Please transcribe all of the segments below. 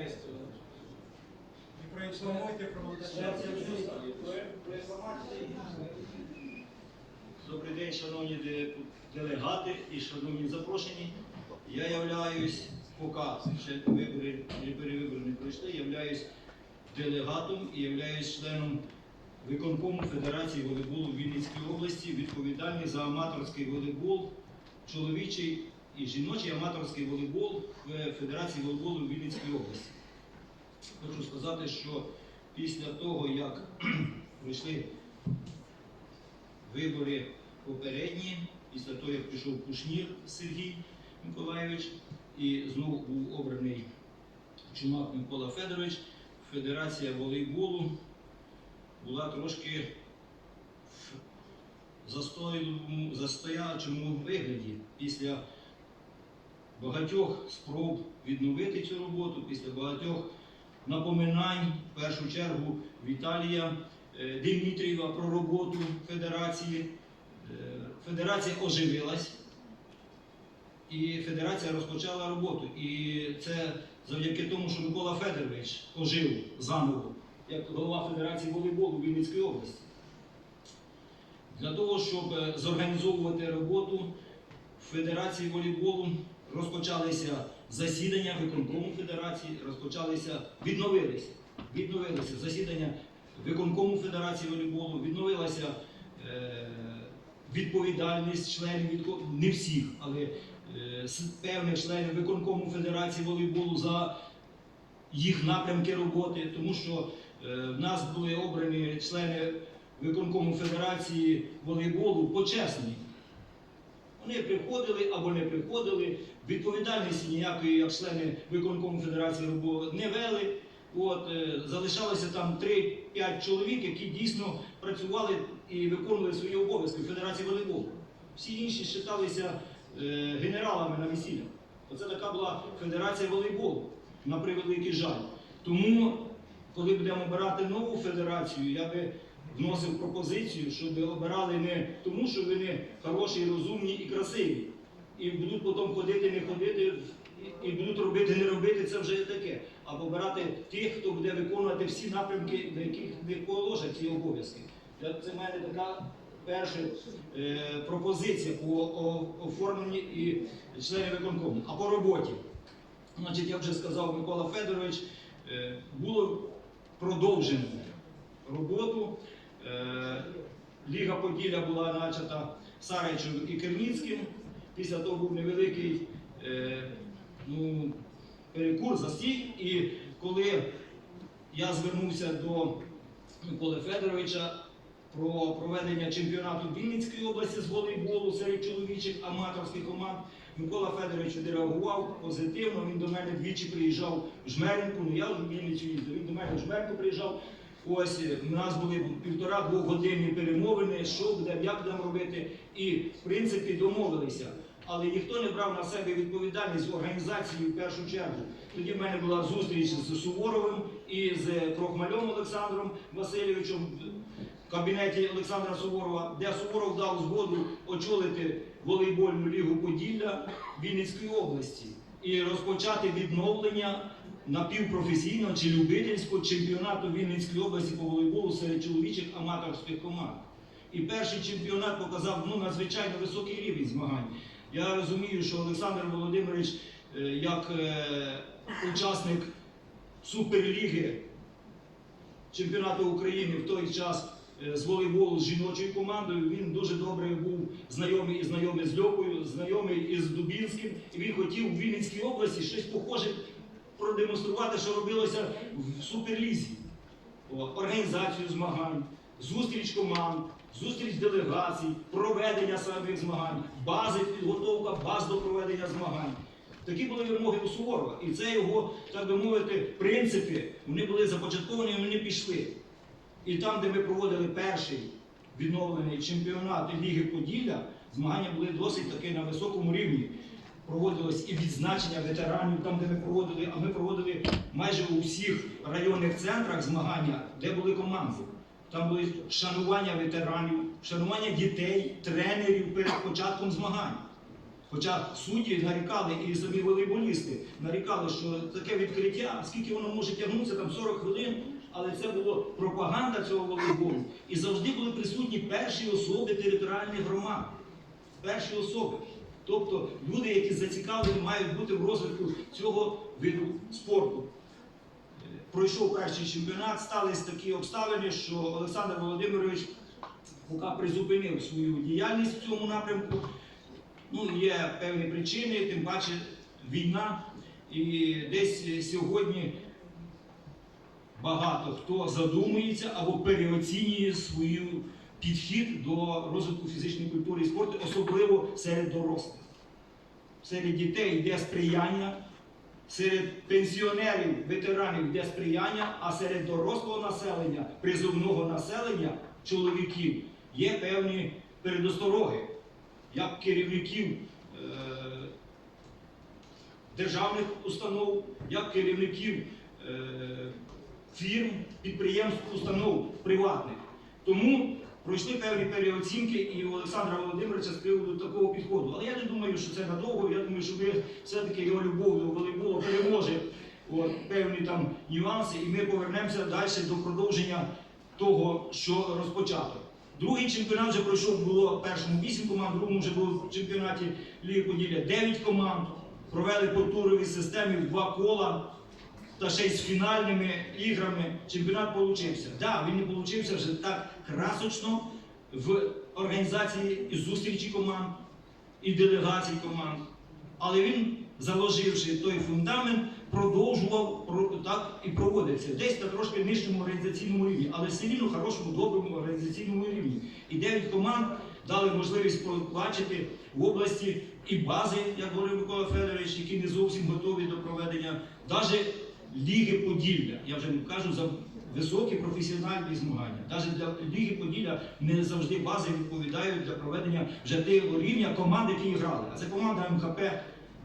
І проінформуйте про Добрий день, шановні делегати і шановні запрошені. Я являюсь, поки ще вибори, перевибори не пройшли, являюсь делегатом і являюсь членом виконкому Федерації волейболу Вінницької області, відповідальний за аматорський волейбол, чоловічий і жіночий аматорський волейбол в Федерації волейболу Вінницької області. Хочу сказати, що після того, як пройшли вибори попередні, після того, як пішов Кушнір Сергій Миколайович, і знову був обраний Чумак Микола Федорович, Федерація волейболу була трошки в застоячому вигляді після багатьох спроб відновити цю роботу, після багатьох напоминань, в першу чергу Віталія е, Дмитрієва про роботу Федерації. Е, Федерація оживилась і Федерація розпочала роботу. І це завдяки тому, що Микола Федорович ожив заново як голова Федерації волейболу Вінницької області. Для того, щоб е, зорганізовувати роботу Федерації волейболу, розпочалися засідання виконкому Федерації, розпочалися, відновилися, відновилися засідання виконкому Федерації волейболу, відновилася е, відповідальність членів, відко- не всіх, але е, певних членів виконкому Федерації волейболу за їх напрямки роботи, тому що е, в нас були обрані члени виконкому Федерації волейболу почесні. Вони приходили або не приходили, відповідальності ніякої, як члени виконкому Федерації робо- не вели. От, е, залишалося там 3-5 чоловік, які дійсно працювали і виконували свої обов'язки в Федерації волейболу. Всі інші вважалися е, генералами на весіллях. Оце така була Федерація волейболу, на превеликий жаль. Тому, коли будемо обирати нову федерацію, я би вносив пропозицію, щоб обирали не тому, що вони хороші, розумні і красиві. І будуть потім ходити, не ходити, і- будуть робити, не робити, це вже таке. А обирати тих, хто буде виконувати всі напрямки, на яких не положать ці обов'язки. Це в мене така перша е, пропозиція по оформленні і членів виконкому. А по роботі. Значить, я вже сказав Микола Федорович, е, було продовжено роботу. Е, Ліга Поділля була начата Сарайчем і Керніцьким. Після того був невеликий е, ну, перекур, застій. І коли я звернувся до Миколи Федоровича про проведення чемпіонату Вінницької області з волейболу серед чоловічих аматорських команд, Микола Федорович відреагував позитивно. Він до мене двічі приїжджав в Жмеринку, ну я в Вінницю їздив, він до мене в Жмеринку приїжджав. Ось е, у нас були півтора-двох годинні перемовини, що будемо, як будемо робити. І в принципі домовилися. Але ніхто не брав на себе відповідальність з організацією в першу чергу. Тоді в мене була зустріч з Суворовим і з Крохмальом Олександром Васильовичем в кабінеті Олександра Суворова, де Суворов дав згоду очолити волейбольну лігу Поділля Вінницької області і розпочати відновлення напівпрофесійного чи любительського чемпіонату Вінницької області по волейболу серед чоловічих аматорських команд. І перший чемпіонат показав ну, надзвичайно високий рівень змагань. Я розумію, що Олександр Володимирович, е, як е, учасник Суперліги чемпіонату України в той час е, з волейболу з жіночою командою, він дуже добре був знайомий і знайомий з Льопою, знайомий із Дубінським. І він хотів в Вінницькій області щось похоже продемонструвати, що робилося в Суперлізі. Організацію змагань, зустріч команд, зустріч делегацій, проведення самих змагань, бази, підготовка баз до проведення змагань. Такі були вимоги у Суворова. І це його, так би мовити, принципи, вони були започатковані, вони пішли. І там, де ми проводили перший відновлений чемпіонат Ліги Поділля, змагання були досить таки на високому рівні. Проводилось і відзначення ветеранів, там, де ми проводили, а ми проводили майже у всіх районних центрах змагання, де були команди. Там були шанування ветеранів, шанування дітей, тренерів перед початком змагань. Хоча судді нарікали і самі волейболісти нарікали, що таке відкриття, скільки воно може тягнутися, там 40 хвилин, але це була пропаганда цього волейболу. І завжди були присутні перші особи територіальних громад. Перші особи. Тобто люди, які зацікавлені, мають бути в розвитку цього виду спорту. Пройшов перший чемпіонат, стались такі обставини, що Олександр Володимирович поки призупинив свою діяльність в цьому напрямку. Ну, є певні причини, тим паче війна. І десь сьогодні багато хто задумується або переоцінює свою підхід до розвитку фізичної культури і спорту, особливо серед дорослих. Серед дітей йде сприяння, серед пенсіонерів, ветеранів йде сприяння, а серед дорослого населення, призовного населення, чоловіків, є певні передостороги, як керівників е, державних установ, як керівників е, фірм, підприємств, установ приватних. Тому пройшли певні переоцінки і у Олександра Володимировича з приводу такого підходу. Але я не думаю, що це надовго. Я думаю, що ми все-таки його любов до волейболу переможе от, певні там нюанси, і ми повернемося далі до продовження того, що розпочато. Другий чемпіонат вже пройшов, було першому 8 команд, другому вже було в чемпіонаті Ліги Поділля 9 команд. Провели по туровій системі в два кола та ще й з фінальними іграми чемпіонат получився. Так, да, він не получився вже так красочно в організації і зустрічі команд, і делегацій команд. Але він, заложивши той фундамент, продовжував так і проводився. Десь на трошки нижчому організаційному рівні, але все рівно хорошому, доброму організаційному рівні. І дев'ять команд дали можливість побачити в області і бази, як говорив Микола Федорович, які не зовсім готові до проведення, навіть Ліги Поділля. Я вже кажу за високі професіональні змагання. Навіть для Ліги Поділля не завжди бази відповідають для проведення вже того рівня команд, які грали. А це команда МХП,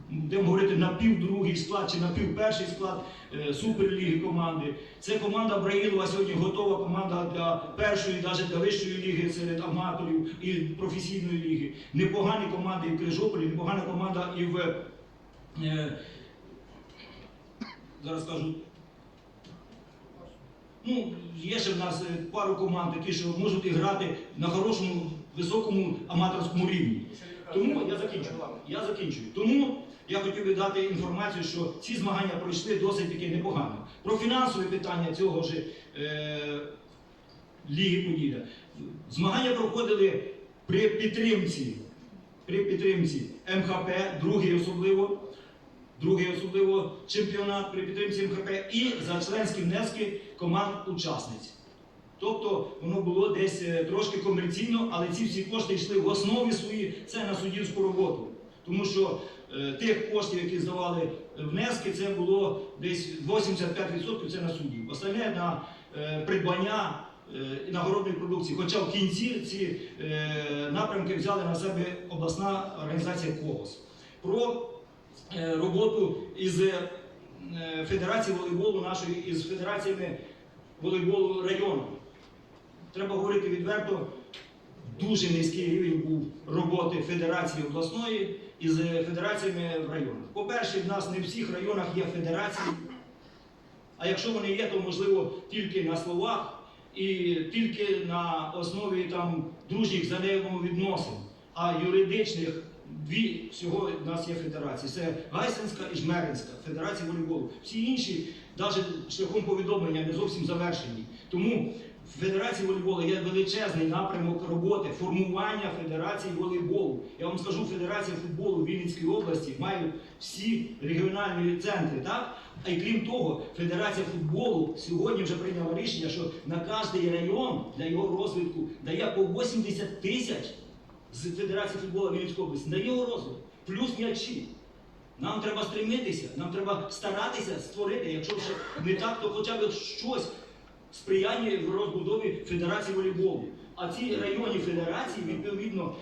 будемо говорити напівдругий склад чи напівперший склад е, суперліги команди. Це команда Браїлова сьогодні готова команда для першої, навіть для вищої ліги серед аматорів і професійної ліги. Непогані команди і в Крижополі, непогана команда і в. Зараз кажу. Ну, є ще в нас е, пару команд, які що можуть грати на хорошому, високому аматорському рівні. Тому я закінчую. Я закінчую. Тому я хотів би дати інформацію, що ці змагання пройшли досить таки непогано. Про фінансові питання цього ж е, Ліги Поділля. Змагання проходили при підтримці, при підтримці МХП, другий особливо, другий особливо чемпіонат при підтримці МХП і за членські внески команд-учасниць. Тобто воно було десь е, трошки комерційно, але ці всі кошти йшли в основі свої, це на суддівську роботу. Тому що е, тих коштів, які здавали внески, це було десь 85% це на суддів. Остальне на е, придбання е, нагородної продукції. Хоча в кінці ці е, напрямки взяли на себе обласна організація КОГОС. Про е, роботу із е, Федерації волейболу нашої із федераціями волейболу району. Треба говорити відверто, дуже низький рівень був роботи федерації обласної із федераціями в районах. По-перше, в нас не в всіх районах є федерації, а якщо вони є, то можливо тільки на словах і тільки на основі там дружніх взаємовідносин, а юридичних дві всього в нас є федерації. Це Гайсинська і Жмеринська федерація волейболу. Всі інші, навіть шляхом повідомлення, не зовсім завершені. Тому в Федерації волейболу є величезний напрямок роботи, формування Федерації волейболу. Я вам скажу, Федерація футболу в Вінницькій області має всі регіональні центри, так? А й крім того, Федерація футболу сьогодні вже прийняла рішення, що на кожний район для його розвитку дає по 80 тисяч з Федерації футболу Вінницької області на його розвиток, плюс м'ячі. Нам треба стремитися, нам треба старатися створити, якщо вже не так, то хоча б щось сприяння в розбудові Федерації волейболу. А ці районні федерації, відповідно,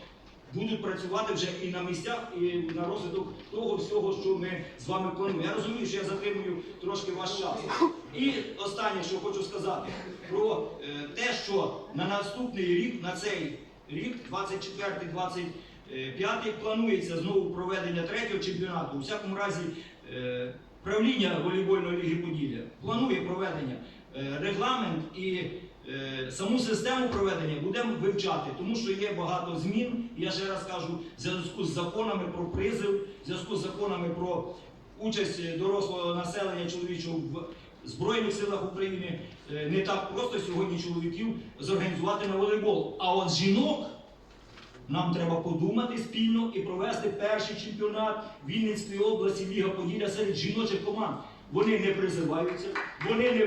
будуть працювати вже і на місцях, і на розвиток того всього, що ми з вами плануємо. Я розумію, що я затримую трошки ваш час. І останнє, що хочу сказати, про е, те, що на наступний рік, на цей рік, 24-25 Е, П'ятий планується знову проведення третього чемпіонату. У всякому разі, е, правління волейбольної ліги Поділля планує проведення. Е, Регламент і е, саму систему проведення будемо вивчати, тому що є багато змін. Я ще раз кажу, в зв'язку з законами про призив, в зв'язку з законами про участь дорослого населення чоловічого в Збройних силах України е, не так просто сьогодні чоловіків зорганізувати на волейбол. А от жінок нам треба подумати спільно і провести перший чемпіонат Вінницької області Ліга Поділля серед жіночих команд. Вони не призиваються, вони не,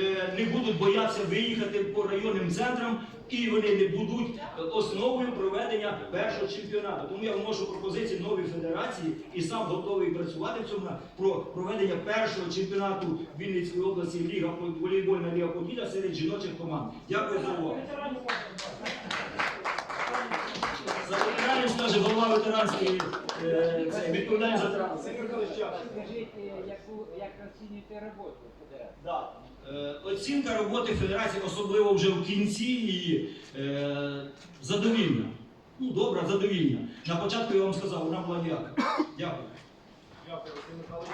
е, не будуть боятися виїхати по районним центрам і вони не будуть основою проведення першого чемпіонату. Тому я вношу пропозиції нової федерації і сам готовий працювати в цьому про проведення першого чемпіонату Вінницької області Ліга волейбольна Ліга Поділля серед жіночих команд. Дякую за увагу. За ветеранів голова ветеранської е, це, відповідальний за ветеранів. Сергій Михайлович Скажіть, е, яку, як оцінюєте роботу федерації? Да. Е, Оцінка роботи федерації, особливо вже в кінці її, е, задовільна. Ну, добра, задовільна. На початку я вам сказав, вона була ніяка. Дякую. Дякую, Василь Михайлович.